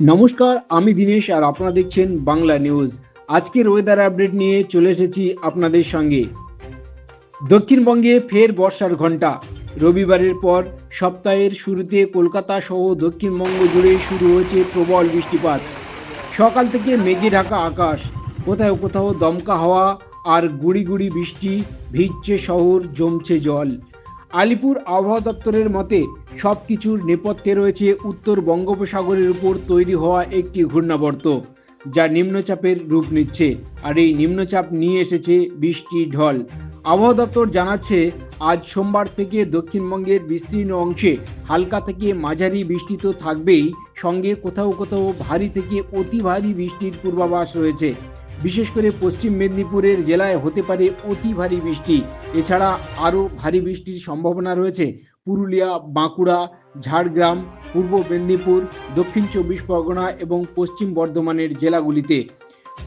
নমস্কার, আমি দিনেশ আর আপনারা দেখছেন বাংলা নিউজ। আজকের ওয়েদার আপডেট নিয়ে চলে এসেছি আপনাদের সঙ্গে। দক্ষিণবঙ্গে ফের বর্ষার ঘণ্টা রবিবারের পর সপ্তাহের শুরুতে কলকাতা সহ দক্ষিণবঙ্গ জুড়ে শুরু হয়েছে প্রবল বৃষ্টিপাত। সকাল থেকে মেঘে ঢাকা আকাশ। কোথাও কোথাও দমকা হাওয়া আর গুড়ি গুড়ি বৃষ্টি, ভিজছে শহর, জমছে জল। আলিপুর আবহাওয়া দপ্তরের মতে সব কিছুর নেপথ্যে রয়েছে উত্তর বঙ্গোপসাগরের উপর তৈরি হওয়া একটি ঘূর্ণাবর্ত, যা নিম্নচাপের রূপ নিচ্ছে। আর এই নিম্নচাপ নিয়ে এসেছে বৃষ্টি, ঢল। আবহাওয়া দপ্তর জানাচ্ছে, আজ সোমবার থেকে দক্ষিণবঙ্গের বিস্তীর্ণ অংশে হালকা থেকে মাঝারি বৃষ্টি তো থাকবেই, সঙ্গে কোথাও কোথাও ভারী থেকে অতি ভারী বৃষ্টির পূর্বাভাস রয়েছে। বিশেষ করে পশ্চিম মেদিনীপুরের জেলায় হতে পারে অতি ভারী বৃষ্টি। এছাড়া আরও ভারী বৃষ্টির সম্ভাবনা রয়েছে। পুরুলিয়া, বাঁকুড়া, ঝাড়গ্রাম, পূর্ব মেদিনীপুর, দক্ষিণ চব্বিশ পরগনা এবং পশ্চিম বর্ধমানের জেলাগুলিতে।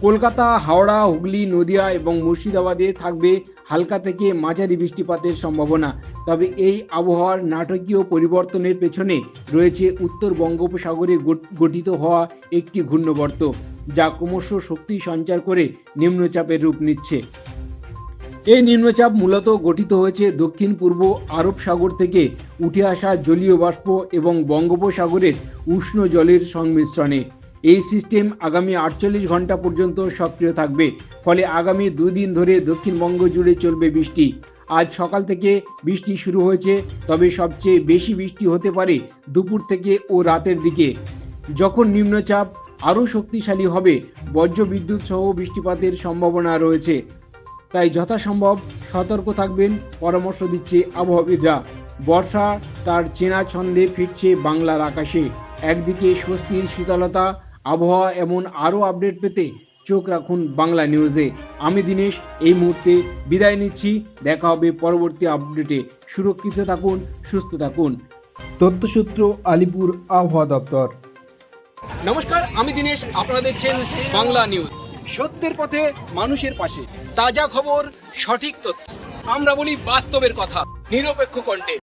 কলকাতা, হাওড়া, হুগলি, নদিয়া এবং মুর্শিদাবাদে থাকবে হালকা থেকে মাঝারি বৃষ্টিপাতের সম্ভাবনা। তবে এই আবহাওয়ার নাটকীয় পরিবর্তনের পেছনে রয়েছে উত্তর বঙ্গোপসাগরে গঠ- গঠিত হওয়া একটি ঘূর্ণবর্ত। যা ক্রমশ শক্তি সঞ্চার করে নিম্নচাপের রূপ নিচ্ছে। এই নিম্নচাপ মূলত গঠিত হয়েছে দক্ষিণ পূর্ব আরব সাগর থেকে উঠে আসা জলীয় বাষ্প এবং বঙ্গোপসাগরের উষ্ণ জলের সংমিশ্রণে। এই সিস্টেম আগামী আটচল্লিশ ঘণ্টা পর্যন্ত সক্রিয় থাকবে, ফলে আগামী দুদিন ধরে দক্ষিণবঙ্গ জুড়ে চলবে বৃষ্টি। আজ সকাল থেকে বৃষ্টি শুরু হয়েছে, তবে সবচেয়ে বেশি বৃষ্টি হতে পারে দুপুর থেকে ও রাতের দিকে। যখন নিম্নচাপ আরও শক্তিশালী হবে। বজ্র বিদ্যুৎ সহ বৃষ্টিপাতের সম্ভাবনা রয়েছে। তাই যথাসম্ভব সতর্ক থাকবেন, পরামর্শ দিচ্ছে আবহাওয়াবিদরা। বর্ষা তার চেনা ছন্দে ফিরছে বাংলার আকাশে। একদিকে স্বস্তির শীতলতা, আবহাওয়া এমন আরও আপডেট পেতে চোখ রাখুন বাংলা নিউজে। আমি দিনেশ, এই মুহূর্তে বিদায় নিচ্ছি। দেখা হবে পরবর্তী আপডেটে। সুরক্ষিত থাকুন, সুস্থ থাকুন। তথ্যসূত্র আলিপুর আবহাওয়া দপ্তর। নমস্কার, আমি দিনেশ, আপনারা দেখছেন বাংলা নিউজ। সত্যের পথে মানুষের পাশে, তাজা খবর, সঠিক তথ্য। আমরা বলি বাস্তবের কথা, নিরপেক্ষ কণ্ঠে